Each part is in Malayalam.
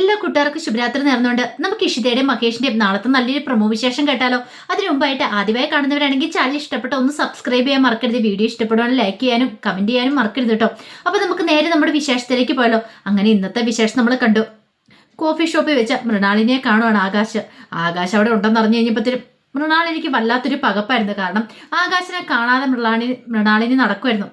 എല്ലാ കൂട്ടുകാർക്കും ശുഭരാത്രി നേർന്നുകൊണ്ട് നമുക്ക് ഇഷിതയുടെയും മഹേഷിന്റെയും നാളത്തെ നല്ലൊരു പ്രൊമോ വിശേഷം കേട്ടാലോ. അതിനു മുമ്പായിട്ട് ആദ്യമായി കാണുന്നവരാണെങ്കിൽ ചാനൽ ഇഷ്ടപ്പെട്ട ഒന്ന് സബ്സ്ക്രൈബ് ചെയ്യാൻ മറക്കരുത്. വീഡിയോ ഇഷ്ടപ്പെടുവാണെങ്കിൽ ലൈക്ക് ചെയ്യാനും കമന്റ് ചെയ്യാനും മറക്കരുത് കേട്ടോ. അപ്പൊ നമുക്ക് നേരെ നമ്മുടെ വിശേഷത്തിലേക്ക് പോയാലോ. അങ്ങനെ ഇന്നത്തെ വിശേഷം നമ്മൾ കണ്ടു. കോഫി ഷോപ്പിൽ വെച്ച മൃണാളിനെ കാണുവാണ് ആകാശ്. ആകാശ് അവിടെ ഉണ്ടെന്ന് അറിഞ്ഞു കഴിഞ്ഞപ്പോഴത്തേനും മൃണാളിനിക്ക് വല്ലാത്തൊരു പകപ്പായിരുന്നു. കാരണം ആകാശിനെ കാണാതെ മൃണാളി മൃണാളിനി നടക്കുമായിരുന്നു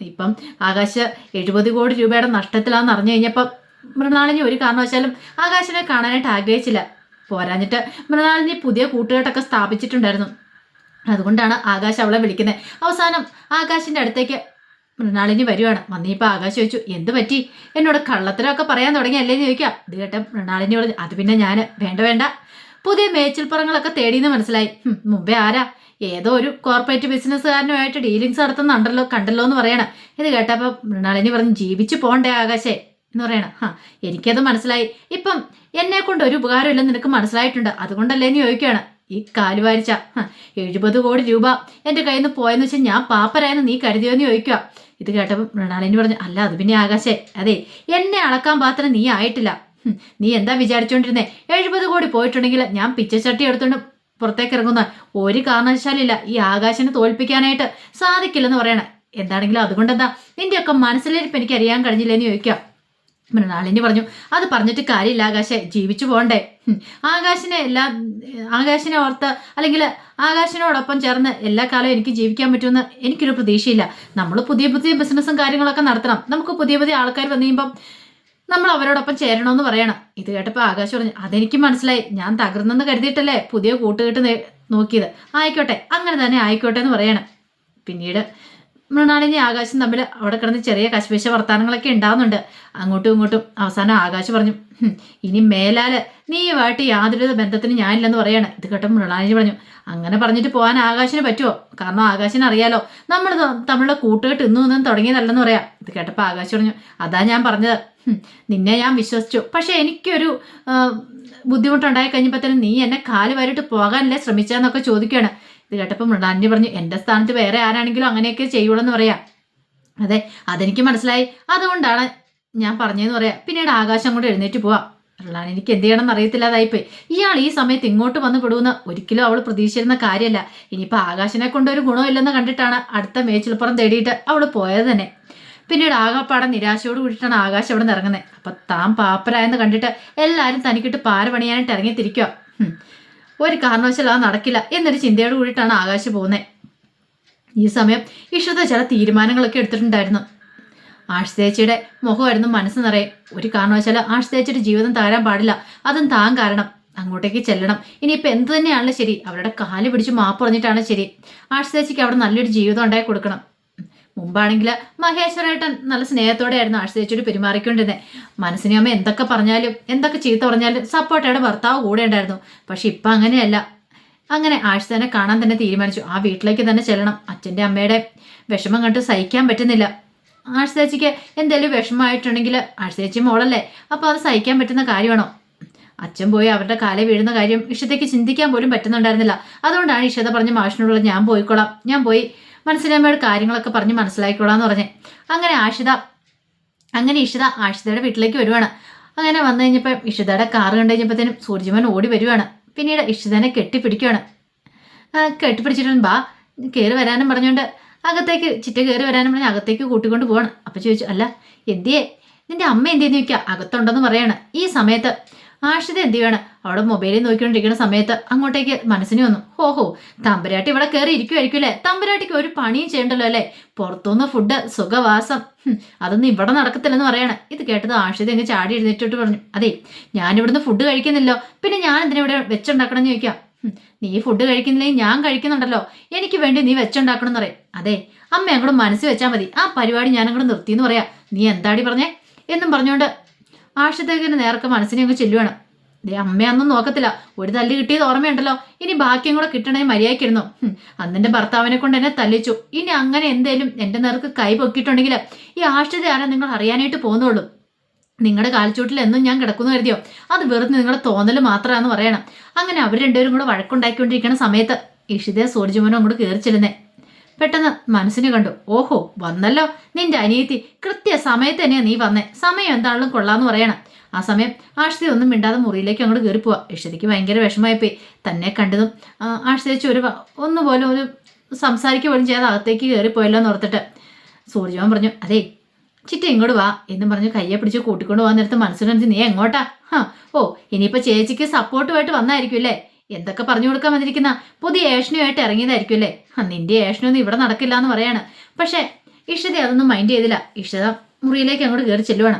ഇപ്പം ആകാശ് എഴുപത് കോടി രൂപയുടെ നഷ്ടത്തിലാണെന്ന് അറിഞ്ഞു കഴിഞ്ഞപ്പം മൃണാളിനി ഒരു കാരണവശാലും ആകാശിനെ കാണാനായിട്ട് ആഗ്രഹിച്ചില്ല. പോരാഞ്ഞിട്ട് മൃണാളിനി പുതിയ കൂട്ടുകെട്ടൊക്കെ സ്ഥാപിച്ചിട്ടുണ്ടായിരുന്നു. അതുകൊണ്ടാണ് ആകാശ് അവളെ വിളിക്കുന്നത് അവസാനം ആകാശിന്റെ അടുത്തേക്ക് മൃണാളിനി വരുവാണ്. വന്നിപ്പോൾ ആകാശ് ചോദിച്ചു എന്ത് പറ്റി? എന്നോട് കള്ളത്തരമൊക്കെ പറയാൻ തുടങ്ങിയല്ലേ എന്ന് ചോദിക്കാം. ഇത് കേട്ട മൃണാളിനി പറഞ്ഞു അത് പിന്നെ ഞാൻ വേണ്ട വേണ്ട. പുതിയ മേച്ചിൽപ്പുറങ്ങളൊക്കെ തേടിയെന്ന് മനസ്സിലായി. മുമ്പേ ആരാ? ഏതോ ഒരു കോർപ്പറേറ്റ് ബിസിനസ്സുകാരനുമായിട്ട് ഡീലിങ്സ് നടത്തുന്നുണ്ടല്ലോ കണ്ടല്ലോ എന്ന് പറയണം. ഇത് കേട്ടപ്പോൾ മൃണാളിനി പറഞ്ഞു ജീവിച്ചു പോണ്ടേ ആകാശേ. എന്ന് പറയണം. ഹാ എനിക്കത് മനസ്സിലായി. ഇപ്പം എന്നെ കൊണ്ട് ഒരു ഉപകാരമില്ലെന്ന് നിനക്ക് മനസ്സിലായിട്ടുണ്ട്. അതുകൊണ്ടല്ലേ എന്ന് ചോദിക്കുകയാണ്. ഈ കാലുവാരിച്ച എഴുപത് കോടി രൂപ എന്റെ കയ്യിൽ നിന്ന് പോയെന്ന് വെച്ചാൽ ഞാൻ പാപ്പരായെന്ന് നീ കരുതിയോ എന്ന് ചോദിക്കുക. ഇത് കേട്ടപ്പോൾ മൃണാളിനി പറഞ്ഞു അല്ല അത് പിന്നെ ആകാശേ. അതെ എന്നെ അളക്കാൻ പാത്രം നീ ആയിട്ടില്ല. നീ എന്താ വിചാരിച്ചോണ്ടിരുന്നേ? എഴുപത് കോടി പോയിട്ടുണ്ടെങ്കിൽ ഞാൻ പിച്ചച്ചട്ടി എടുത്തോണ്ട് പുറത്തേക്ക് ഇറങ്ങുന്ന ഒരു കാരണവശാലില്ല ഈ ആകാശനെ തോൽപ്പിക്കാനായിട്ട് സാധിക്കില്ലെന്ന് പറയണേ. എന്താണെങ്കിലും അതുകൊണ്ടെന്താ? നിന്റെയൊക്കെ മനസ്സിലിരിപ്പ് എനിക്ക് അറിയാൻ കഴിഞ്ഞില്ലെന്ന് ചോദിക്കാം മൃണാളിനി പറഞ്ഞു അത് പറഞ്ഞിട്ട് കാര്യമില്ല ആകാശെ ജീവിച്ചു പോണ്ടേ. ആകാശിനെ എല്ലാം ആകാശിനെ ഓർത്ത് അല്ലെങ്കിൽ ആകാശിനോടൊപ്പം ചേർന്ന് എല്ലാ കാലവും എനിക്ക് ജീവിക്കാൻ പറ്റുമെന്ന് എനിക്കൊരു പ്രതീക്ഷയില്ല. നമ്മൾ പുതിയ പുതിയ ബിസിനസ്സും കാര്യങ്ങളൊക്കെ നടത്തണം. നമുക്ക് പുതിയ പുതിയ ആൾക്കാർ വന്നു കഴിയുമ്പം നമ്മൾ അവരോടൊപ്പം ചേരണമെന്ന് പറയണം. ഇത് കേട്ടപ്പോൾ ആകാശ് പറഞ്ഞു അതെനിക്ക് മനസ്സിലായി. ഞാൻ തകർന്നെന്ന് കരുതിയിട്ടല്ലേ പുതിയ കൂട്ടുകെട്ട് നോക്കിയത്. ആയിക്കോട്ടെ അങ്ങനെ തന്നെ ആയിക്കോട്ടെ എന്ന് പറയണം. പിന്നീട് മൃണാളിനി ആകാശം തമ്മിൽ അവിടെ കിടന്ന് ചെറിയ കശപിശ വർത്താനങ്ങളൊക്കെ ഉണ്ടാവുന്നുണ്ട്. അങ്ങോട്ടും ഇങ്ങോട്ടും അവസാനം ആകാശ് പറഞ്ഞു "ഹും, ഇനി മേലാൽ നീയുമായിട്ട് യാതൊരു ബന്ധത്തിന് ഞാനില്ലെന്ന് പറയാണ്. ഇത് കേട്ടോ മൃണാളിനി പറഞ്ഞു അങ്ങനെ പറഞ്ഞിട്ട് പോകാൻ ആകാശിന് പറ്റുമോ കാരണം ആകാശിന് അറിയാലോ നമ്മൾ തമ്മിലുള്ള കൂട്ടുകെട്ട് ഇന്നു നിന്നും തുടങ്ങിയതല്ലെന്ന് പറയാം. ഇത് കേട്ടപ്പോൾ ആകാശ് പറഞ്ഞു അതാ ഞാൻ പറഞ്ഞത്. നിന്നെ ഞാൻ വിശ്വസിച്ചു. പക്ഷെ എനിക്കൊരു ബുദ്ധിമുട്ടുണ്ടായി കഴിഞ്ഞപ്പോൾ തന്നെ നീ എന്നെ കാൽ വരിട്ട് പോകാനല്ലേ ശ്രമിച്ചതെന്നൊക്കെ ചോദിക്കുകയാണ്. ഇത് കേട്ടപ്പോൾ മൃണാലിനി പറഞ്ഞു എന്റെ സ്ഥാനത്ത് വേറെ ആരാണെങ്കിലും അങ്ങനെയൊക്കെ ചെയ്യുള്ളൂ പറയാം. അതെ അതെനിക്ക് മനസ്സിലായി. അതുകൊണ്ടാണ് ഞാൻ പറഞ്ഞതെന്ന് പറയാം. പിന്നീട് ആകാശം കൊണ്ട് എഴുന്നേറ്റ് പോവാം. മൃണാലിനി എനിക്ക് എന്ത് ചെയ്യണമെന്ന് എന്നറിയത്തില്ലാതായിപ്പോയി ഇയാൾ ഈ സമയത്ത് ഇങ്ങോട്ട് വന്ന് പെടുമെന്ന് ഒരിക്കലും അവൾ പ്രതീക്ഷിച്ചിരുന്ന കാര്യമല്ല. ഇനിയിപ്പോൾ ആകാശനെ കൊണ്ട് ഒരു ഗുണമില്ലെന്ന് കണ്ടിട്ടാണ് അടുത്ത മേച്ചിൽപ്പുറം തേടിയിട്ട് അവൾ പോയത് തന്നെ. പിന്നീട് ആകപ്പാടെ നിരാശയോട് കൂടിയിട്ടാണ് ആകാശം അവിടെ നിന്ന് ഇറങ്ങുന്നത് അപ്പം താൻ പാപ്പരായെന്ന് കണ്ടിട്ട് എല്ലാവരും തനിക്കിട്ട് പാര പണിയാനായിട്ട് ഇറങ്ങി തിരിക്കുക ഒരു കാരണവശാലും അത് നടക്കില്ല എന്നൊരു ചിന്തയോട് കൂടിയിട്ടാണ് ആകാശ് പോകുന്നത് ഈ സമയം ഇഷുത ചില തീരുമാനങ്ങളൊക്കെ എടുത്തിട്ടുണ്ടായിരുന്നു. ആഷ് ചേച്ചിയുടെ മുഖമായിരുന്നു മനസ്സ് നിറയെ. ഒരു കാരണവശാലും ആഷ് ജീവിതം താരാൻ പാടില്ല. അതും താൻ കാരണം. അങ്ങോട്ടേക്ക് ചെല്ലണം. ഇനിയിപ്പോൾ എന്ത് തന്നെയാണല്ലോ ശരി. അവരുടെ കാൽ പിടിച്ച് മാപ്പ് പറഞ്ഞിട്ടാണ് ശരി. ആഷ് ചേച്ചിക്ക് അവിടെ നല്ലൊരു ജീവിതം ഉണ്ടായി കൊടുക്കണം. മുമ്പാണെങ്കിൽ മഹേശ്വരേട്ടൻ നല്ല സ്നേഹത്തോടെയായിരുന്നു ആയിരുന്നു ചേച്ചിയോട് പെരുമാറിക്കൊണ്ടിരുന്നത് മനസ്സിനെ അമ്മ എന്തൊക്കെ പറഞ്ഞാലും എന്തൊക്കെ ചീത്ത പറഞ്ഞാലും സപ്പോർട്ടയുടെ ഭർത്താവ് കൂടെ ഉണ്ടായിരുന്നു. പക്ഷെ ഇപ്പം അങ്ങനെയല്ല. അങ്ങനെ ആഴ്ചനെ കാണാൻ തന്നെ തീരുമാനിച്ചു. ആ വീട്ടിലേക്ക് തന്നെ ചെല്ലണം. അച്ഛന്റെ അമ്മയുടെ വിഷമം കണ്ട് സഹിക്കാൻ പറ്റുന്നില്ല. ആഴ്ച ചേച്ചിക്ക് എന്തെങ്കിലും വിഷമമായിട്ടുണ്ടെങ്കിൽ ആഴ്ച ചേച്ചി മോളല്ലേ? അപ്പോൾ അത് സഹിക്കാൻ പറ്റുന്ന കാര്യമാണോ? അച്ഛൻ പോയി അവരുടെ കാലെ വീഴുന്ന കാര്യം ഇഷതയ്ക്ക് ചിന്തിക്കാൻ പോലും പറ്റുന്നുണ്ടായിരുന്നില്ല. അതുകൊണ്ടാണ് ഇഷത പറഞ്ഞ മാഷിനോടുള്ള ഞാൻ പോയിക്കോളാം ഞാൻ പോയി മനസ്സിലമ്മയുടെ കാര്യങ്ങളൊക്കെ പറഞ്ഞ് മനസ്സിലാക്കിക്കൊള്ളാന്ന് പറഞ്ഞേ. അങ്ങനെ ആഷിത അങ്ങനെ ഇഷിത ആഷിതയുടെ വീട്ടിലേക്ക് വരുവാണ്. അങ്ങനെ വന്നു കഴിഞ്ഞപ്പോൾ ഇഷിതയുടെ കാറ് കണ്ടു കഴിഞ്ഞപ്പോഴത്തേനും സൂര്യമൻ ഓടി വരുവാണ്. പിന്നീട് ഇഷിതനെ കെട്ടിപ്പിടിക്കുകയാണ് കെട്ടിപ്പിടിച്ചിട്ടുണ്ട് ബാ കയറി വരാനും പറഞ്ഞുകൊണ്ട് അകത്തേക്ക് ചിറ്റ കയറി വരാനും പറഞ്ഞ് അകത്തേക്ക് കൂട്ടിക്കൊണ്ട് പോവാണ്. അപ്പം ചോദിച്ചു അല്ല എന്തിയേ? നിന്റെ അമ്മ എന്തിയെന്ന് ചോദിക്കുക അകത്തുണ്ടെന്ന് പറയാണ്. ഈ സമയത്ത് ആഷിത എന്ത് ചെയ്യണം? അവിടെ മൊബൈലിൽ നോക്കിക്കൊണ്ടിരിക്കുന്ന സമയത്ത് അങ്ങോട്ടേക്ക് മനസ്സിന് വന്നു. ഹോ ഹോ തമ്പരാട്ടി ഇവിടെ കയറി ഇരിക്കുമായിരിക്കും അല്ലേ? തമ്പുരാട്ടിക്ക് ഒരു പണിയും ചെയ്യണ്ടല്ലോ അല്ലേ? പുറത്തുനിന്ന് ഫുഡ് സുഖവാസം. അതൊന്നും ഇവിടെ നടക്കത്തില്ലെന്ന് പറയാണ്. ഇത് കേട്ടത് ആഷിത അങ്ങ് ചാടി എഴുന്നേറ്റിട്ട് പറഞ്ഞു. അതെ ഞാനിവിടുന്ന് ഫുഡ് കഴിക്കുന്നില്ലോ. പിന്നെ ഞാൻ എന്തിനാ ഇവിടെ വെച്ചുണ്ടാക്കണം എന്ന് ചോദിക്കാം. നീ ഫുഡ് കഴിക്കുന്നില്ലെങ്കിൽ ഞാൻ കഴിക്കുന്നുണ്ടല്ലോ. എനിക്ക് വേണ്ടി നീ വെച്ചുണ്ടാക്കണം എന്ന് പറയും. അതെ അമ്മ അങ്ങോട്ട് മനസ്സിൽ വെച്ചാൽ മതി. ആ പരിപാടി ഞാൻ അങ്ങോട്ട് നിർത്തി എന്ന് പറയാം. നീ എന്താടി പറഞ്ഞേ? എന്നും പറഞ്ഞുകൊണ്ട് ആഷിതേക്കിന് നേർക്ക് മനസ്സിനെ അങ്ങ് ചെല്ലുവാണ്. ദേ അമ്മയൊന്നും നോക്കത്തില്ല. ഒരു തല്ല് കിട്ടിയത് ഓർമ്മയുണ്ടല്ലോ. ഇനി ബാക്കിയും കൂടെ കിട്ടണേ മര്യാദയ്ക്കിരുന്നു. അന്നെന്റെ ഭർത്താവിനെ കൊണ്ട് എന്നെ തല്ലിച്ചു. ഇനി അങ്ങനെ എന്തേലും എന്റെ നേർക്ക് കൈ പൊക്കിയിട്ടുണ്ടെങ്കിൽ ഈ ആഷിത നിങ്ങൾ അറിയാനായിട്ട് പോകുന്നുള്ളൂ. നിങ്ങളുടെ കാൽച്ചൂട്ടിൽ എന്നും ഞാൻ കിടക്കുന്നു കരുതിയോ? അത് വെറുതെ നിങ്ങളുടെ തോന്നൽ മാത്രമാണെന്ന് പറയണം. അങ്ങനെ അവർ രണ്ടുപേരും കൂടെ വഴക്കുണ്ടാക്കിക്കൊണ്ടിരിക്കുന്ന സമയത്ത് ഇഷിതയെ സൂര്യജുമനും അങ്ങോട്ട് കയറി ചെല്ലുന്നേ പെട്ടെന്ന് മനസ്സിന് കണ്ടു. ഓഹോ വന്നല്ലോ. നിന്റെ അനിയത്തി കൃത്യ സമയത്ത് തന്നെയാ നീ വന്നേ. സമയം എന്താണെങ്കിലും കൊള്ളാന്ന് പറയണം. ആ സമയം ആഷിത ഒന്നും മിണ്ടാതെ മുറിയിലേക്ക് അങ്ങോട്ട് കയറി പോവാ. ഇഷ്ടതയ്ക്ക് ഭയങ്കര വിഷമമായിപ്പോയി. തന്നെ കണ്ടതും ആഷിതേച്ച് ഒരു ഒന്നുപോലെ ഒരു സംസാരിക്കുക പോലും ചെയ്യാതെ അകത്തേക്ക് കയറിപ്പോയല്ലോ എന്ന് ഓർത്തിട്ട് സൂര്യജോൻ പറഞ്ഞു അതേ ചിറ്റ ഇങ്ങോട്ട് വാ എന്നും പറഞ്ഞ് കയ്യെ പിടിച്ച് കൂട്ടിക്കൊണ്ട് പോകാൻ നേരത്ത് മനസ്സിലെന്ന് നീ എങ്ങോട്ടാ? ഓ ഇനിയിപ്പോൾ ചേച്ചിക്ക് സപ്പോർട്ടുമായിട്ട് വന്നായിരിക്കും അല്ലേ? എന്തൊക്കെ പറഞ്ഞു കൊടുക്കാൻ വന്നിരിക്കുന്ന? പുതിയ ഏഷണിയുമായിട്ട് ഇറങ്ങിയതായിരിക്കും അല്ലേ? നിന്റെ ഏഷണിയൊന്നും ഇവിടെ നടക്കില്ല എന്ന് പറയാണ്. പക്ഷേ ഇഷ്ടത അതൊന്നും മൈൻഡ് ചെയ്തില്ല. ഇഷ്ടത മുറിയിലേക്ക് അങ്ങോട്ട് കയറി ചെല്ലുവാണ്.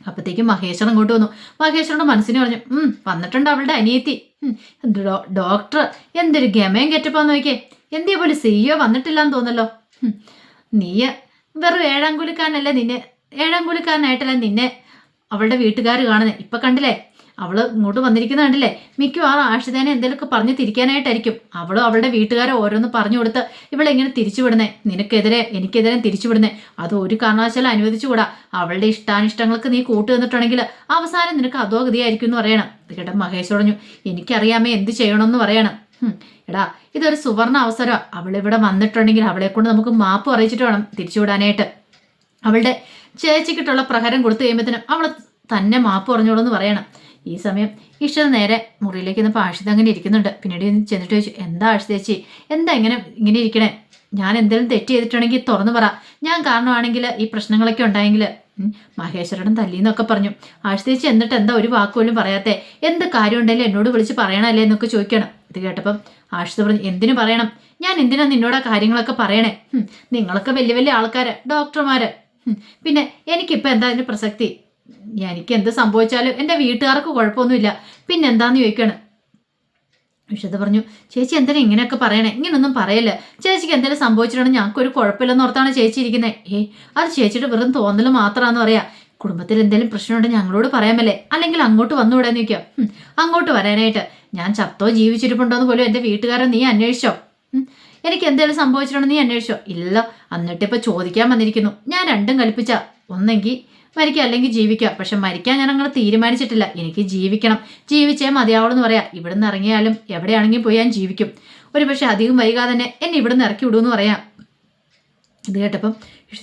അപ്പോഴത്തേക്കും മഹേശ്വരൻ ഇങ്ങോട്ട് വന്നു. മഹേശ്വരനോട് മനസ്സിന് പറഞ്ഞു ഉം വന്നിട്ടുണ്ട് അവളുടെ അനിയത്തി. ഡോക്ടർ എന്തൊരു ഗമയം കെറ്റപ്പാന്ന് നോക്കിയേ. എന്തിയെ പോലെ സിഇഒ വന്നിട്ടില്ലാന്ന് തോന്നല്ലോ നീ വെറും ഏഴാം കൂലിക്കാരനല്ലേ നിന്നെ? ഏഴാം കൂലിക്കാരനായിട്ടല്ല നിന്നെ അവളുടെ വീട്ടുകാർ കാണുന്നത് ഇപ്പൊ കണ്ടില്ലേ? അവൾ ഇങ്ങോട്ട് വന്നിരിക്കുന്ന കണ്ടില്ലേ? മിക്കവാറും ആഷിതേനെ എന്തെങ്കിലുമൊക്കെ പറഞ്ഞു തിരിക്കാനായിട്ടായിരിക്കും. അവളും അവളുടെ വീട്ടുകാരെ ഓരോന്ന് പറഞ്ഞു കൊടുത്ത് ഇവളെങ്ങനെ തിരിച്ചുവിടുന്നേ? നിനക്കെതിരെ എനിക്കെതിരെ തിരിച്ചുവിടുന്നേ? അത് ഒരു കാരണവശാലും അനുവദിച്ചുകൂടാ. അവളുടെ ഇഷ്ടാനിഷ്ടങ്ങൾക്ക് നീ കൂട്ടു നിന്നിട്ടുണ്ടെങ്കിൽ അവസാനം നിനക്ക് അധോഗതിയായിരിക്കും എന്ന് പറയണം. കേട്ടോ മഹേഷ് പറഞ്ഞു എനിക്കറിയാമേ എന്ത് ചെയ്യണമെന്ന് പറയണം. എടാ ഇതൊരു സുവർണ അവസരം. അവളിവിടെ വന്നിട്ടുണ്ടെങ്കിൽ അവളെ കൊണ്ട് നമുക്ക് മാപ്പ് അറിയിച്ചിട്ട് വേണം തിരിച്ചുവിടാനായിട്ട്. അവളുടെ ചേച്ചിക്കിട്ടുള്ള പ്രഹരം കൊടുത്തു കഴിയുമ്പോഴത്തേനും അവൾ തന്നെ മാപ്പ് പറഞ്ഞോളൂ എന്ന് പറയണം. ഈ സമയം ഇഷ്ടം നേരെ മുറിയിലേക്ക് നിന്ന് ആഷിത അങ്ങനെ ഇരിക്കുന്നുണ്ട്. പിന്നീട് ചെന്ന് ചെന്നിട്ട് ചോദിച്ചു എന്താ ആഷിത ചേച്ചി? എന്താ ഇങ്ങനെ ഇങ്ങനെ ഇരിക്കണേ? ഞാൻ എന്തെങ്കിലും തെറ്റ് ചെയ്തിട്ടുണ്ടെങ്കിൽ തുറന്നു പറ. ഞാൻ കാരണമാണെങ്കിൽ ഈ പ്രശ്നങ്ങളൊക്കെ ഉണ്ടായെങ്കിൽ. മഹേശ്വരൻ തല്ലിന്നൊക്കെ പറഞ്ഞു. ആഴ്ചതേച്ചി എന്നിട്ട് എന്താ ഒരു വാക്ക് പോലും പറയാത്തെ? എന്ത് കാര്യം ഉണ്ടെങ്കിലും എന്നോട് വിളിച്ച് പറയണല്ലേ എന്നൊക്കെ ചോദിക്കണം. ഇത് കേട്ടപ്പം ആഷിത പറഞ്ഞു എന്തിനു പറയണം? ഞാൻ എന്തിനാ നിന്നോട് ആ കാര്യങ്ങളൊക്കെ പറയണേ? നിങ്ങളൊക്കെ വലിയ വലിയ ആൾക്കാര് ഡോക്ടർമാര്. പിന്നെ എനിക്കിപ്പോൾ എന്താ അതിന്റെ പ്രസക്തി? എനിക്ക് എന്ത് സംഭവിച്ചാലും എന്റെ വീട്ടുകാർക്ക് കുഴപ്പമൊന്നുമില്ല. പിന്നെ എന്താന്ന് ചോദിക്കണം. വിശുദ്ധ പറഞ്ഞു ചേച്ചി എന്തിനാ ഇങ്ങനെയൊക്കെ പറയണേ? ഇങ്ങനൊന്നും പറയല്ല. ചേച്ചിക്ക് എന്തെങ്കിലും സംഭവിച്ചിട്ടുണ്ടെങ്കിൽ ഞങ്ങൾക്ക് ഒരു കുഴപ്പമില്ലെന്ന് ഓർത്താണ് ചേച്ചി ഇരിക്കുന്നത് ഏ അത് ചേച്ചിയുടെ വെറും തോന്നൽ മാത്രമാണെന്ന് പറയാ. കുടുംബത്തിൽ എന്തെങ്കിലും പ്രശ്നമുണ്ടെങ്കിൽ ഞങ്ങളോട് പറയാമല്ലേ. അല്ലെങ്കിൽ അങ്ങോട്ട് വന്നുകൂടാന്ന് ചോദിക്കാം. ഉം, അങ്ങോട്ട് വരാനായിട്ട്. ഞാൻ ചത്തോ ജീവിച്ചിരിപ്പുണ്ടോ എന്ന് പോലും എന്റെ വീട്ടുകാരെ നീ അന്വേഷിച്ചോ? എനിക്ക് എന്തെങ്കിലും സംഭവിച്ചിട്ടുണ്ടെന്ന് നീ അന്വേഷിച്ചോ? ഇല്ല എന്നിട്ടിപ്പോൾ ചോദിക്കാൻ വന്നിരിക്കുന്നു. ഞാൻ രണ്ടും കൽപ്പിച്ച. ഒന്നെങ്കിൽ മരിക്കുക അല്ലെങ്കിൽ ജീവിക്കുക പക്ഷെ മരിക്കാൻ ഞാൻ അങ്ങനെ തീരുമാനിച്ചിട്ടില്ല. എനിക്ക് ജീവിക്കണം. ജീവിച്ചേ മതിയാവുള്ളൂ എന്ന് പറയാം. ഇവിടുന്ന് ഇറങ്ങിയാലും എവിടെയാണെങ്കിൽ പോയി ഞാൻ ജീവിക്കും. ഒരു പക്ഷെ അധികം വൈകാതെ തന്നെ എന്നെ ഇവിടുന്ന് ഇറക്കി വിടുമെന്ന് പറയാം. ഇത് കേട്ടപ്പം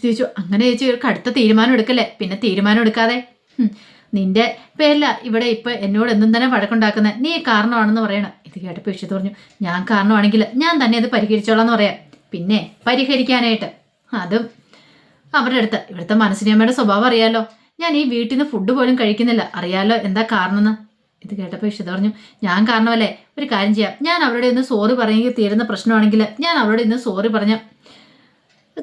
ചോദിച്ചു അങ്ങനെ ചോദിച്ചു ഇവർക്ക് അടുത്ത തീരുമാനം എടുക്കല്ലേ? പിന്നെ തീരുമാനം എടുക്കാതെ? നിന്റെ പേരില ഇവിടെ ഇപ്പൊ എന്നോട് എന്തും തന്നെ വഴക്കുണ്ടാക്കുന്നത്. നീ കാരണമാണെന്ന് പറയണം. ഇത് കേട്ടപ്പോൾ ഇഷ്ടത്ത് പറഞ്ഞു ഞാൻ കാരണമാണെങ്കിൽ ഞാൻ തന്നെ അത് പരിഹരിച്ചോളാം എന്ന് പറയാം. പിന്നെ പരിഹരിക്കാനായിട്ട്. അതും അവരുടെ അടുത്ത് ഇവിടുത്തെ മനസ്സിനിയമ്മയുടെ സ്വഭാവം അറിയാലോ. ഞാൻ ഈ വീട്ടിൽ നിന്ന് ഫുഡ് പോലും കഴിക്കുന്നില്ല. അറിയാലോ എന്താ കാരണമെന്ന്? ഇത് കേട്ടപ്പോൾ ഇഷ്ടത പറഞ്ഞു ഞാൻ കാരണമല്ലേ? ഒരു കാര്യം ചെയ്യാം. ഞാൻ അവരുടെ ഇന്ന് സോറി പറയുമെങ്കിൽ തീരുന്ന പ്രശ്നമാണെങ്കിൽ ഞാൻ അവരോട് ഇന്ന് സോറി പറഞ്ഞ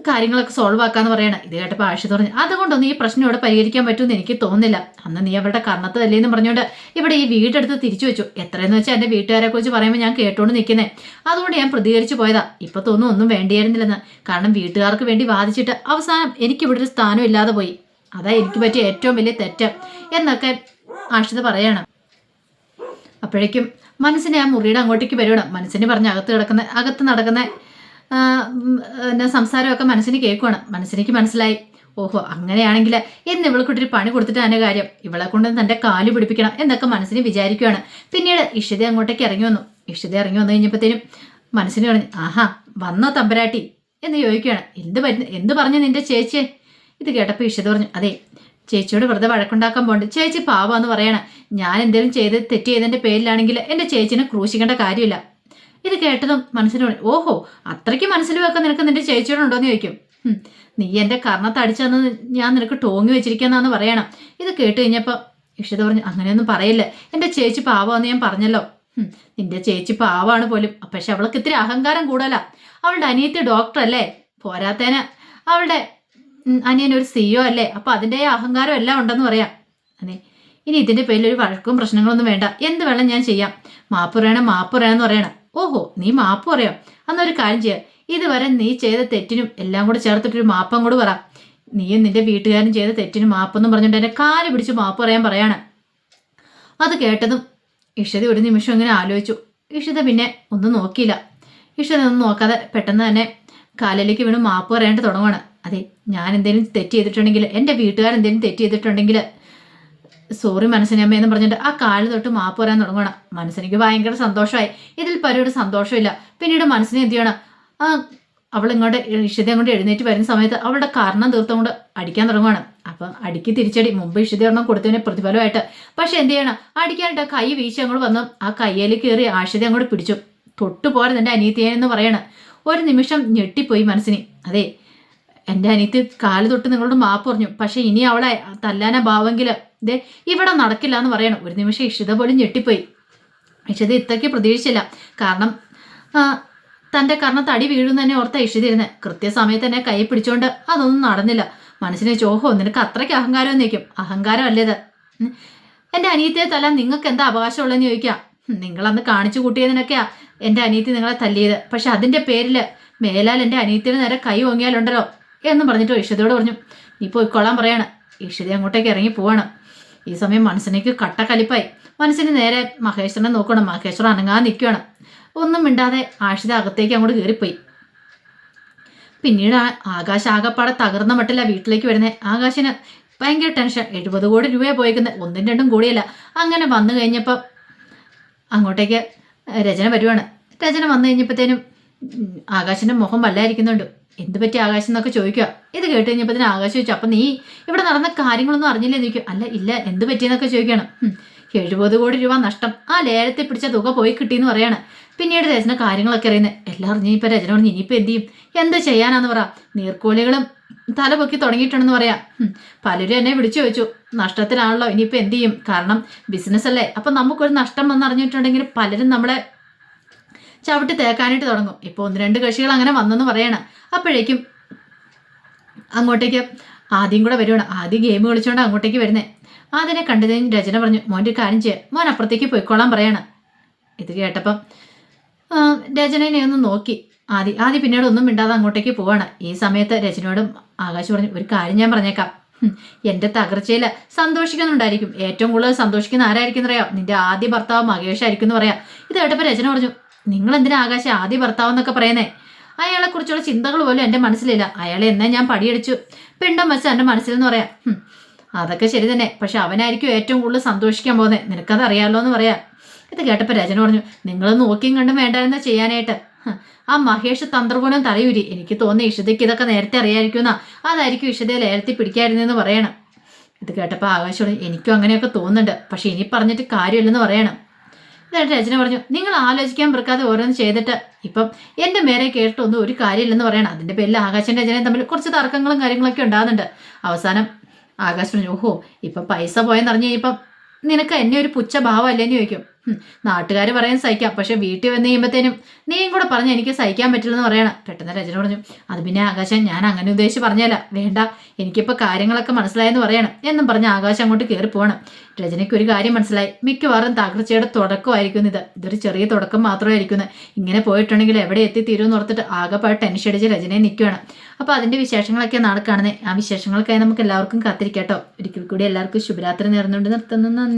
കാര്യങ്ങളൊക്കെ സോൾവ് ആക്കാന്ന് പറയണം. ഇത് കേട്ടപ്പോൾ ആഴ്ച പറഞ്ഞു അതുകൊണ്ടൊന്നും ഈ പ്രശ്നം ഇവിടെ പരിഹരിക്കാൻ പറ്റുമെന്ന് എനിക്ക് തോന്നുന്നില്ല. അന്ന് നീ അവരുടെ കർണത്ത് തല്ലേന്ന് പറഞ്ഞുകൊണ്ട് ഇവിടെ ഈ വീടെടുത്ത് തിരിച്ചു വെച്ചു. എത്രയെന്ന് വെച്ചാൽ എന്റെ വീട്ടുകാരെ കുറിച്ച് പറയുമ്പോൾ ഞാൻ കേട്ടോണ്ട് നിൽക്കുന്നേ അതുകൊണ്ട് ഞാൻ പ്രതികരിച്ചു പോയതാ. ഇപ്പൊ തോന്നുന്നു ഒന്നും വേണ്ടിയായിരുന്നില്ലെന്ന് കാരണം വീട്ടുകാർക്ക് വേണ്ടി വാദിച്ചിട്ട് അവസാനം എനിക്ക് ഇവിടെ ഒരു സ്ഥാനം ഇല്ലാതെ പോയി. അതാ എനിക്ക് പറ്റിയ ഏറ്റവും വലിയ തെറ്റ് എന്നൊക്കെ ആഷിത പറയണം. അപ്പോഴേക്കും മനസ്സിനെ ആ മുറിയുടെ അങ്ങോട്ടേക്ക് വരണം മനസ്സിന് പറഞ്ഞ് അകത്ത് കിടക്കുന്ന അകത്ത് നടക്കുന്ന പിന്നെ സംസാരമൊക്കെ മനസ്സിന് കേൾക്കുവാണ്. മനസ്സിലേക്ക് മനസ്സിലായി. ഓഹോ അങ്ങനെയാണെങ്കിൽ എന്ന് ഇവൾക്കൊട്ടൊരു പണി കൊടുത്തിട്ട് കാര്യം. ഇവളെ കൊണ്ട് തന്റെ കാൽ പിടിപ്പിക്കണം എന്നൊക്കെ മനസ്സിന് വിചാരിക്കുകയാണ് പിന്നീട് ഇഷിത അങ്ങോട്ടേക്ക് ഇറങ്ങി വന്നു. ഇഷിത ഇറങ്ങി വന്നു കഴിഞ്ഞപ്പോഴത്തേനും മനസ്സിന് പറഞ്ഞു ആഹാ വന്നോ തമ്പരാട്ടി എന്ന് ചോദിക്കുകയാണ് എന്ത് പറ്റുന്ന എന്ത് പറഞ്ഞു നിന്റെ ചേച്ചിയെ? ഇത് കേട്ടപ്പോൾ ഇഷിത പറഞ്ഞു അതെ ചേച്ചിയോട് വെറുതെ വഴക്കുണ്ടാക്കാൻ പോണ്ട്. ചേച്ചി പാവാന്ന് പറയണം. ഞാൻ എന്തെങ്കിലും ചെയ്ത് തെറ്റ് ചെയ്തതിന്റെ പേരിലാണെങ്കിൽ എന്റെ ചേച്ചിനെ ക്രൂശിക്കേണ്ട കാര്യമില്ല. ഇത് കേട്ടതും മനസ്സിന് ഓഹോ അത്രയ്ക്ക് മനസ്സിൽ വെക്കാൻ നിനക്ക് നിന്റെ ചേച്ചിയോടുണ്ടോയെന്ന് ചോദിക്കും. നീ എന്റെ കർണത്ത് അടിച്ചെന്ന് ഞാൻ നിനക്ക് ടോങ്ങി വെച്ചിരിക്കുന്നതെന്ന് പറയണം. ഇത് കേട്ട് കഴിഞ്ഞപ്പോൾ ഇഷിത പറഞ്ഞു അങ്ങനെയൊന്നും പറയില്ല. എന്റെ ചേച്ചി പാവാന്ന് ഞാൻ പറഞ്ഞല്ലോ. നിന്റെ ചേച്ചി പാവാണ് പോലും. പക്ഷെ അവൾക്ക് ഇത്തിരി അഹങ്കാരം കൂടല അവളുടെ അനിയത്തി ഡോക്ടർ അല്ലേ? പോരാത്തേന് അവളുടെ അനിയൻ ഒരു സിഇഒ അല്ലേ? അപ്പൊ അതിന്റെ അഹങ്കാരം എല്ലാം ഉണ്ടെന്ന് പറയാം. അതെ. ഇനി ഇതിന്റെ പേരിൽ ഒരു വഴക്കും പ്രശ്നങ്ങളൊന്നും വേണ്ട. എന്ത് വേണം ഞാൻ ചെയ്യാം. മാപ്പ് പറയണം മാപ്പ് പറയണമെന്ന് പറയണം. ഓഹോ നീ മാപ്പ് പറയാം? അന്നൊരു കാര്യം ചെയ്യാം. ഇതുവരെ നീ ചെയ്ത തെറ്റിനും എല്ലാം കൂടെ ചേർത്തിട്ടൊരു മാപ്പം കൂടെ പറ. നീയും നിന്റെ വീട്ടുകാരനും ചെയ്ത തെറ്റിനും മാപ്പെന്നും പറഞ്ഞിട്ട് എന്നെ കാൽ പിടിച്ച് മാപ്പ് പറയാൻ പറയാണ്. അത് കേട്ടതും ഇഷിത ഒരു നിമിഷം ഇങ്ങനെ ആലോചിച്ചു. ഇഷിത പിന്നെ ഒന്നും നോക്കിയില്ല. ഇഷിത ഒന്നും നോക്കാതെ പെട്ടെന്ന് തന്നെ കാലിലേക്ക് വീണ് മാപ്പ് പറയാനായിട്ട് തുടങ്ങുകയാണ് അതെ ഞാൻ എന്തെങ്കിലും തെറ്റ് ചെയ്തിട്ടുണ്ടെങ്കിൽ എന്റെ വീട്ടുകാർ എന്തെങ്കിലും തെറ്റ് ചെയ്തിട്ടുണ്ടെങ്കിൽ സോറി മനസ്സിനമ്മ എന്ന് പറഞ്ഞിട്ട് ആ കാൽ തൊട്ട് മാപ്പ് വരാൻ തുടങ്ങണം മനസ്സിനെനിക്ക് ഭയങ്കര സന്തോഷമായി. ഇതിൽ പലരുടെ സന്തോഷമില്ല. പിന്നീട് മനസ്സിനെ എന്ത് ചെയ്യണം? ആ അവൾ ഇങ്ങോട്ട് ഇഷിത അങ്ങോട്ട് എഴുന്നേറ്റ് വരുന്ന സമയത്ത് അവളുടെ കാരണം തീർത്തുകൊണ്ട് അടിക്കാൻ തുടങ്ങുകയാണ് അപ്പം അടിക്ക് തിരിച്ചടി മുമ്പ് ഇഷിത ഒരെണ്ണം കൊടുത്തതിന് പ്രതിഫലമായിട്ട്. പക്ഷെ എന്ത് ചെയ്യണം? അടിക്കാനായിട്ട് കൈ വീശി അങ്ങോട്ട് വന്നു ആ കയ്യിൽ കയറി ആഷിത അങ്ങോട്ട് പിടിച്ചു. തൊട്ടു പോരെ എന്റെ അനിയത്തിയെന്ന് പറയണം. ഒരു നിമിഷം ഞെട്ടിപ്പോയി മനസ്സിന്. അതെ എന്റെ അനിയത്തി കാൽ തൊട്ട് നിങ്ങളോട് മാപ്പ് പറഞ്ഞു. പക്ഷെ ഇനി അവളെ തല്ലാന ഭാവെങ്കിൽ ദേ ഇവിടെ നടക്കില്ല എന്ന് പറയണം. ഒരു നിമിഷം ഇഷിത പോലും ഞെട്ടിപ്പോയി. ഇഷിത ഇത്രയ്ക്ക് പ്രതീക്ഷിച്ചില്ല. കാരണം തന്റെ കാരണം തടി വീഴും തന്നെ ഓർത്ത ഇഷിതിരുന്നത് കൃത്യസമയത്ത് തന്നെ കൈ പിടിച്ചുകൊണ്ട് അതൊന്നും നടന്നില്ല. മനസ്സിനെ ചോഹോ നിനക്ക് അത്രയ്ക്ക് അഹങ്കാരം നിൽക്കും അഹങ്കാരം അല്ലേത് എന്റെ അനിയത്തിയെ തല്ലാൻ നിങ്ങൾക്ക് എന്താ അവകാശമുള്ളതെന്ന് ചോദിക്കാം. നിങ്ങളന്ന് കാണിച്ചു കൂട്ടിയതിനൊക്കെയാ എന്റെ അനിയത്തി നിങ്ങളെ തല്ലിയത്. പക്ഷെ അതിന്റെ പേരിൽ മേലാൽ എന്റെ അനിയത്തിന് നേരെ കൈ ഓങ്ങിയാലുണ്ടല്ലോ എന്ന് പറഞ്ഞിട്ട് ഇഷിതയോട് പറഞ്ഞു. നീ പോയിക്കൊള്ളാൻ പറയാണ്. ഇഷിത അങ്ങോട്ടേക്ക് ഇറങ്ങി പോവാണ്. ഈ സമയം മനസ്സിനേക്ക് കട്ട കലിപ്പായി. മനസ്സിന് നേരെ മഹേശ്വരനെ നോക്കണം. മഹേശ്വരൻ അനങ്ങാതെ നിൽക്കുകയാണ്. ഒന്നും മിണ്ടാതെ ആഷിത അകത്തേക്ക് അങ്ങോട്ട് കയറിപ്പോയി. പിന്നീട് ആകാശ ആകപ്പാടെ തകർന്ന മട്ടില്ല വീട്ടിലേക്ക് വരുന്നത് ആകാശിന് ഭയങ്കര ടെൻഷൻ. എഴുപത് കോടി രൂപയെ പോയിക്കുന്നത് ഒന്നും രണ്ടും കൂടിയല്ല. അങ്ങനെ വന്നു കഴിഞ്ഞപ്പോൾ അങ്ങോട്ടേക്ക് രചന വരുവാണ്. രചന വന്നു കഴിഞ്ഞപ്പോഴത്തേനും ആകാശിന്റെ മുഖം വല്ലായിരിക്കുന്നുണ്ട്. എന്ത് പറ്റി ആകാശം എന്നൊക്കെ ചോദിക്കുക. ഇത് കേട്ട് കഴിഞ്ഞപ്പോഴത്തേനും ആകാശം ചോദിച്ചു അപ്പം നീ ഇവിടെ നടന്ന കാര്യങ്ങളൊന്നും അറിഞ്ഞില്ലേ? ചോദിക്കും അല്ല ഇല്ല എന്ത് പറ്റിയെന്നൊക്കെ ചോദിക്കണം എഴുപത് കോടി രൂപ നഷ്ടം. ആ ലേലത്തിൽ പിടിച്ച തുക പോയി കിട്ടിയെന്ന് പറയാണ്. പിന്നീട് രചന കാര്യങ്ങളൊക്കെ അറിയുന്നത്. എല്ലാം അറിഞ്ഞ് ഇപ്പം രചന പറഞ്ഞു ഇനിയിപ്പോൾ എന്ത് ചെയ്യും? എന്ത് ചെയ്യാനാന്ന് പറ. നീർക്കോലികളും തല പൊക്കി തുടങ്ങിയിട്ടുണ്ടെന്ന് പറയാം. പലരും എന്നെ വിളിച്ചു ചോദിച്ചു. നഷ്ടത്തിലാണല്ലോ ഇനിയിപ്പോൾ എന്ത് ചെയ്യും? കാരണം ബിസിനസ് അല്ലേ. അപ്പം നമുക്കൊരു നഷ്ടം വന്നറിഞ്ഞിട്ടുണ്ടെങ്കിൽ പലരും നമ്മളെ ചവിട്ടി തേക്കാനായിട്ട് തുടങ്ങും. ഇപ്പോൾ ഒന്ന് രണ്ട് കക്ഷികൾ അങ്ങനെ വന്നെന്ന് പറയണം. അപ്പോഴേക്കും അങ്ങോട്ടേക്ക് ആദ്യം കൂടെ വരുവാണ്. ആദ്യം ഗെയിം കളിച്ചുകൊണ്ട് അങ്ങോട്ടേക്ക് വരുന്നേ. അതിനെ കണ്ടതിന് രചന പറഞ്ഞു മോന്റെ കാര്യം ചെയ്യാം. മോൻ അപ്പുറത്തേക്ക് പോയിക്കോളാൻ പറയണം. ഇത് കേട്ടപ്പം രചനനെ ഒന്ന് നോക്കി. ആദ്യം ആദ്യം പിന്നീട് ഒന്നും മിണ്ടാതെ അങ്ങോട്ടേക്ക് പോവാണ്. ഈ സമയത്ത് രചനയോടും ആകാശ് പറഞ്ഞു ഒരു കാര്യം ഞാൻ പറഞ്ഞേക്കാം. എന്റെ തകർച്ചയിൽ സന്തോഷിക്കുന്നുണ്ടായിരിക്കും. ഏറ്റവും കൂടുതൽ സന്തോഷിക്കുന്ന ആരായിരിക്കും എന്നറിയാം നിന്റെ ആദ്യ ഭർത്താവ് മഹേഷ് ആയിരിക്കും എന്ന് പറയാം. ഇത് കേട്ടപ്പോൾ രചന പറഞ്ഞു നിങ്ങൾ എന്തിനാ ആകാശം ആദ്യ ഭർത്താവ് എന്നൊക്കെ പറയുന്നേ? അയാളെ കുറിച്ചുള്ള ചിന്തകൾ പോലും എന്റെ മനസ്സിലില്ല. അയാളെ എന്നാ ഞാൻ പടിയടിച്ചു? പിണ്ടം വെച്ച എന്റെ മനസ്സിലെന്ന് പറയാം. അതൊക്കെ ശരി തന്നെ. പക്ഷെ അവനായിരിക്കും ഏറ്റവും കൂടുതൽ സന്തോഷിക്കാൻ പോകുന്നത്. നിനക്കത് അറിയാമല്ലോ എന്ന് പറയാം. ഇത് കേട്ടപ്പോൾ രചന പറഞ്ഞു നിങ്ങൾ നോക്കിയും കണ്ടും വേണ്ടായിരുന്ന ചെയ്യാനായിട്ട്? ആ മഹേഷ് തന്ത്രപൂലം തലയൂരി. എനിക്ക് തോന്നി ഇഷിതയ്ക്ക് ഇതൊക്കെ നേരത്തെ അറിയാമായിരിക്കുന്ന അതായിരിക്കും ഇഷിതയെ ലേലത്തിൽ പിടിക്കായിരുന്നെന്ന് പറയണം. ഇത് കേട്ടപ്പോൾ ആകാശോട് എനിക്കും അങ്ങനെയൊക്കെ തോന്നുന്നുണ്ട്. പക്ഷെ ഇനി പറഞ്ഞിട്ട് കാര്യമില്ലെന്ന് പറയണം. ഇതായിട്ട് രചന പറഞ്ഞു നിങ്ങൾ ആലോചിക്കാൻ പ്രക്കാതെ ഓരോന്ന് ചെയ്തിട്ട് ഇപ്പം എന്റെ മേരെ കേട്ടൊന്നും ഒരു കാര്യമില്ലെന്ന് പറയണം. അതിന്റെ പേരിൽ ആകാശന്റെ രചനയും തമ്മിൽ കുറച്ച് തർക്കങ്ങളും കാര്യങ്ങളൊക്കെ ഉണ്ടാകുന്നുണ്ട്. അവസാനം ആകാശ് പറഞ്ഞു ഓഹോ ഇപ്പം പൈസ പോയെന്നറിഞ്ഞ് ഇപ്പം നിനക്ക് എന്നെ ഒരു പുച്ഛ ഭാവമല്ലേന്ന് ചോദിക്കും. നാട്ടുകാർ പറയാൻ സഹിക്കാം. പക്ഷെ വീട്ടിൽ വന്ന് കഴിയുമ്പോഴത്തേനും നീയും കൂടെ പറഞ്ഞ് എനിക്ക് സഹിക്കാൻ പറ്റില്ലെന്ന് പറയണം. പെട്ടെന്ന് രചന പറഞ്ഞു അത് പിന്നെ ആകാശം ഞാൻ അങ്ങനെ ഉദ്ദേശിച്ച് പറഞ്ഞല്ല വേണ്ട എനിക്കിപ്പോൾ കാര്യങ്ങളൊക്കെ മനസ്സിലായെന്ന് പറയണം. എന്നും പറഞ്ഞ് ആകാശം അങ്ങോട്ട് കയറി പോകണം രചനയ്ക്ക് ഒരു കാര്യം മനസ്സിലായി. മിക്കവാറും തകർച്ചയുടെ തുടക്കമായിരിക്കും ഇത്. ഇതൊരു ചെറിയ തുടക്കം മാത്രമായിരിക്കും ഇങ്ങനെ പോയിട്ടുണ്ടെങ്കിൽ എവിടെ എത്തി എത്തിത്തീരുമെന്ന് ഓർത്തിട്ട് ആകെപ്പാട് ടെൻഷൻ അടിച്ച് രചനയെ നിൽക്കുകയാണ് അപ്പോൾ അതിന്റെ വിശേഷങ്ങളൊക്കെ നാളെ കാണുന്നത് ആ വിശേഷങ്ങൾക്കായി നമുക്ക് എല്ലാവർക്കും കാത്തിരിക്കാട്ടോ ഒരിക്കൽ കൂടി എല്ലാവർക്കും ശുഭരാത്രി നേർന്നുകൊണ്ട് നിർത്തുന്നു.